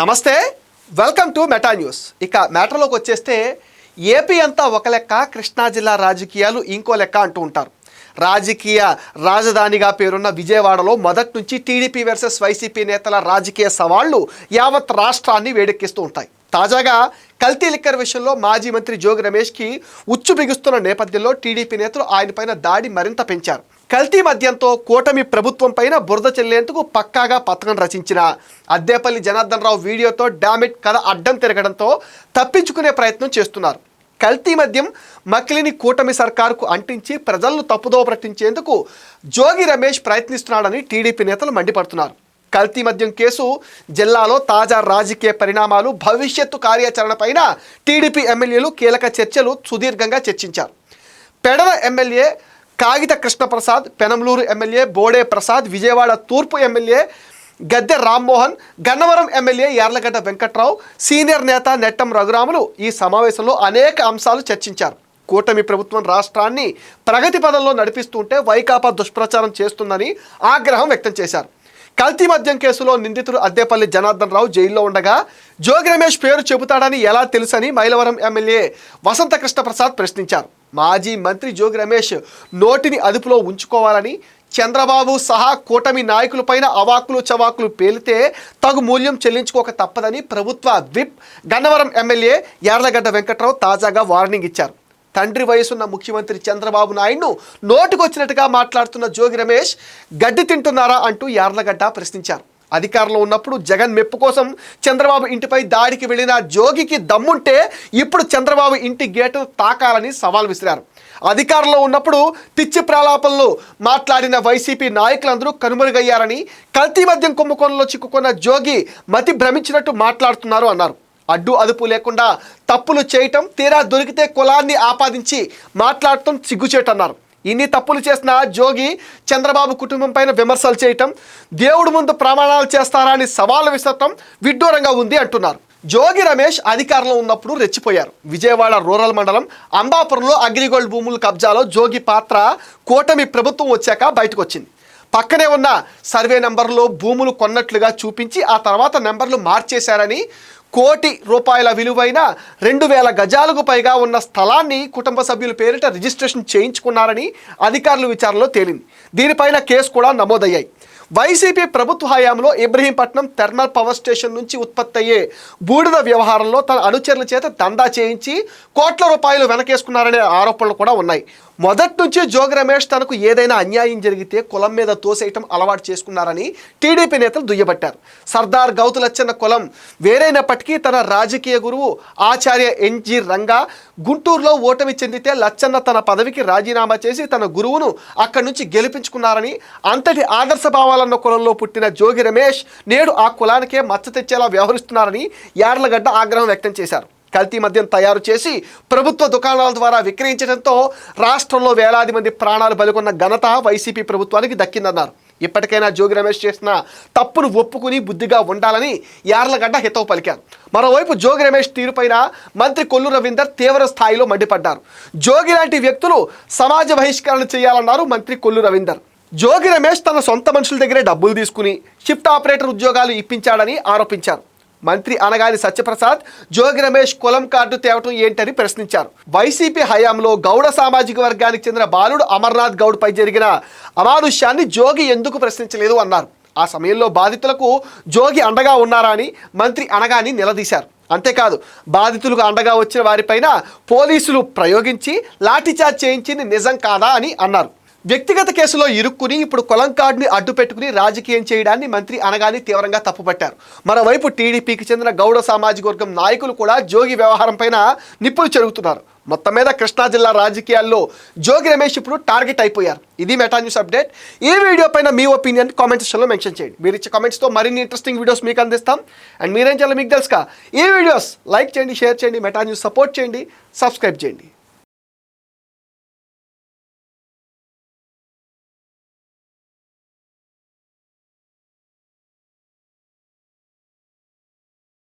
నమస్తే welcome to meta news ఇక మ్యాటర్లోకి వచ్చేస్తే ఏపీ అంతా ఒక లెక్క కృష్ణా జిల్లా రాజకీయాలు ఇంకో లెక్క అంటూ ఉంటారు. రాజకీయ రాజధానిగా పేరున్న విజయవాడలో మొదటి నుంచి టీడీపీ వర్సెస్ వైసీపీ నేతల రాజకీయ సవాళ్ళు యావత్ రాష్ట్రాన్ని వేడెక్కిస్తూ ఉంటాయి. తాజాగా కల్తీ లిక్కర్ విషయంలో మాజీ మంత్రి జోగి రమేష్కి ఉచ్చు బిగుస్తున్న నేపథ్యంలో టీడీపీ నేతలు ఆయనపైన దాడి మరింత పెంచారు. కల్తీ మద్యంతో కూటమి ప్రభుత్వం పైన బురద చెల్లేందుకు పక్కాగా పథకం రచించిన అద్దేపల్లి జనార్దన్ రావు వీడియోతో డామిట్ కథ అడ్డం తిరగడంతో తప్పించుకునే ప్రయత్నం చేస్తున్నారు. కల్తీ మద్యం మక్లిని కూటమి సర్కారుకు అంటించి ప్రజలను తప్పుదోవ పట్టించేందుకు జోగి రమేష్ ప్రయత్నిస్తున్నాడని టీడీపీ నేతలు మండిపడుతున్నారు. కల్తీ మద్యం కేసు జిల్లాలో తాజా రాజకీయ పరిణామాలు భవిష్యత్తు కార్యాచరణపైన టీడీపీ ఎమ్మెల్యేలు కీలక చర్చలు సుదీర్ఘంగా చర్చించారు. పెడల ఎమ్మెల్యే కాగిత కృష్ణప్రసాద్ పెనంలూరు ఎమ్మెల్యే బోడే ప్రసాద్ విజయవాడ తూర్పు MLA Gadde Rammohan Gannavaram MLA Yarlagadda Venkatrao senior నేత నెట్టం రఘురాములు ఈ సమావేశంలో అనేక అంశాలు చర్చించారు. కూటమి ప్రభుత్వం రాష్ట్రాన్ని ప్రగతి పదంలో నడిపిస్తుంటే వైకాపా దుష్ప్రచారం చేస్తుందని ఆగ్రహం వ్యక్తం చేశారు. కల్తీ మద్యం కేసులో నిందితుడు అద్దేపల్లి జనార్దన్ రావు జైల్లో ఉండగా జోగి రమేష్ పేరు చెబుతాడని ఎలా తెలుసని మైలవరం ఎమ్మెల్యే వసంత కృష్ణప్రసాద్ ప్రశ్నించారు. మాజీ మంత్రి జోగి రమేష్ నోటిని అదుపులో ఉంచుకోవాలని చంద్రబాబు సహా కూటమి నాయకులపైన అవాకులు చవాకులు పేలితే తగు మూల్యం చెల్లించుకోక తప్పదని ప్రభుత్వ విప్ గన్నవరం ఎమ్మెల్యే యార్లగడ్డ వెంకట్రావు తాజాగా వార్నింగ్ ఇచ్చారు. తండ్రి వయసున్న ముఖ్యమంత్రి చంద్రబాబు నాయుడును నోటుకొచ్చినట్టుగా మాట్లాడుతున్న జోగి రమేష్ గడ్డి తింటున్నారా? అంటూ యార్లగడ్డ ప్రశ్నించారు. అధికారంలో ఉన్నప్పుడు జగన్ మెప్పు కోసం చంద్రబాబు ఇంటిపై దాడికి వెళ్ళిన జోగికి దమ్ముంటే ఇప్పుడు చంద్రబాబు ఇంటి గేటు తాకాలని సవాల్ విసిరారు. అధికారంలో ఉన్నప్పుడు పిచ్చి ప్రాలాపనలు మాట్లాడిన వైసీపీ నాయకులందరూ కనుమరుగయ్యారని కల్తీ మద్యం కుంభకోణంలో చిక్కుకున్న జోగి మతి భ్రమించినట్టు మాట్లాడుతున్నారు అన్నారు. అడ్డు అదుపు లేకుండా తప్పులు చేయటం తీరా దొరికితే కులాన్ని ఆపాదించి మాట్లాడటం సిగ్గుచేటన్నారు. ఇన్ని తప్పులు చేసిన జోగి చంద్రబాబు కుటుంబం పైన విమర్శలు చేయటం దేవుడు ముందు ప్రమాణాలు చేస్తారా అని సవాళ్ళు విసరటం విడ్డూరంగా ఉంది అంటున్నారు. జోగి రమేష్ అధికారంలో ఉన్నప్పుడు రెచ్చిపోయారు. విజయవాడ రూరల్ మండలం అంబాపురంలో అగ్రిగోల్డ్ భూముల కబ్జాలో జోగి పాత్ర కూటమి ప్రభుత్వం వచ్చాక బయటకు వచ్చింది పక్కనే ఉన్న సర్వే నెంబర్లో భూములు కొన్నట్లుగా చూపించి ఆ తర్వాత నెంబర్లు మార్చేశారని కోటి రూపాయల విలువైన రెండు వేల గజాలకు పైగా ఉన్న స్థలాన్ని కుటుంబ సభ్యుల పేరిట రిజిస్ట్రేషన్ చేయించుకున్నారని అధికారుల విచారణలో తేలింది. దీనిపైన కేసు కూడా నమోదయ్యాయి. వైసీపీ ప్రభుత్వ హయాంలో ఇబ్రహీంపట్నం థర్మల్ పవర్ స్టేషన్ నుంచి ఉత్పత్తి అయ్యే బూడిద వ్యవహారంలో తన అనుచరుల చేత దందా చేయించి కోట్ల రూపాయలు వెనకేసుకున్నారనే ఆరోపణలు కూడా ఉన్నాయి. మొదటి నుంచి జోగి రమేష్ తనకు ఏదైనా అన్యాయం జరిగితే కులం మీద తోసేయటం అలవాటు చేసుకున్నారని టీడీపీ నేతలు దుయ్యబట్టారు. సర్దార్ గౌతులచ్చన్న కులం వేరైనప్పటికీ తన రాజకీయ గురువు ఆచార్య ఎన్జి రంగా గుంటూరులో ఓటమి చెందితే లచ్చన్న తన పదవికి రాజీనామా చేసి తన గురువును అక్కడి నుంచి గెలిపించుకున్నారని అంతటి ఆదర్శ భావాలన్న కులంలో పుట్టిన జోగి రమేష్ నేడు ఆ కులానికే మచ్చ తెచ్చేలా వ్యవహరిస్తున్నారని యార్లగడ్డ ఆగ్రహం వ్యక్తం చేశారు. కల్తీ మద్యం తయారు చేసి ప్రభుత్వ దుకాణాల ద్వారా విక్రయించడంతో రాష్ట్రంలో వేలాది మంది ప్రాణాలు బలికొన్న ఘనత వైసీపీ ప్రభుత్వానికి దక్కిందన్నారు. ఇప్పటికైనా జోగి రమేష్ చేసిన తప్పును ఒప్పుకుని బుద్ధిగా ఉండాలని యార్లగడ్డ హితవు పలికారు. మరోవైపు జోగి రమేష్ తీరుపైన మంత్రి కొల్లు రవీందర్ తీవ్ర స్థాయిలో మండిపడ్డారు. జోగి లాంటి వ్యక్తులు సమాజ బహిష్కరణ చేయాలన్నారు మంత్రి కొల్లు రవీందర్. జోగి రమేష్ తన సొంత మనుషుల దగ్గరే డబ్బులు తీసుకుని షిఫ్ట్ ఆపరేటర్ ఉద్యోగాలు ఇప్పించాడని ఆరోపించారు. మంత్రి అనగాని సత్యప్రసాద్ జోగి రమేష్ కులం కార్డు తేవటం ఏంటని ప్రశ్నించారు. వైసీపీ హయాంలో గౌడ సామాజిక వర్గానికి చెందిన బాలుడు అమర్నాథ్ గౌడ్ పై జరిగిన అమానుష్యాన్ని జోగి ఎందుకు ప్రశ్నించలేదు అన్నారు. ఆ సమయంలో బాధితులకు జోగి అండగా ఉన్నారా అని మంత్రి అనగాని నిలదీశారు. అంతేకాదు బాధితులకు అండగా వచ్చిన వారిపైన పోలీసులు ప్రయోగించి లాఠీచార్జ్ చేయించింది నిజం కాదా అని అన్నారు. వ్యక్తిగత కేసులో ఇరుక్కుని ఇప్పుడు కులం కార్డుని అడ్డు పెట్టుకుని రాజకీయం చేయడాన్ని మంత్రి అనగాని తీవ్రంగా తప్పుపట్టారు. మరోవైపు టీడీపీకి చెందిన గౌడ సామాజిక వర్గం నాయకులు కూడా జోగి వ్యవహారంపైన నిప్పులు చెరుగుతున్నారు. మొత్తం మీద కృష్ణా జిల్లా రాజకీయాల్లో జోగి రమేష్ ఇప్పుడు టార్గెట్ అయిపోయారు. ఇది మెటా న్యూస్ అప్డేట్. ఈ వీడియో పైన మీ ఒపీనియన్ కామెంట్ సెక్షన్లో మెన్షన్ చేయండి. మీరు ఇచ్చే కామెంట్స్తో మరిన్ని ఇంట్రెస్టింగ్ వీడియోస్ మీకు అందిస్తాం. అండ్ మీరేం చేయాలి మీకు తెలుసుక ఈ వీడియోస్ లైక్ చేయండి షేర్ చేయండి మెటా న్యూస్ సపోర్ట్ చేయండి సబ్స్క్రైబ్ చేయండి.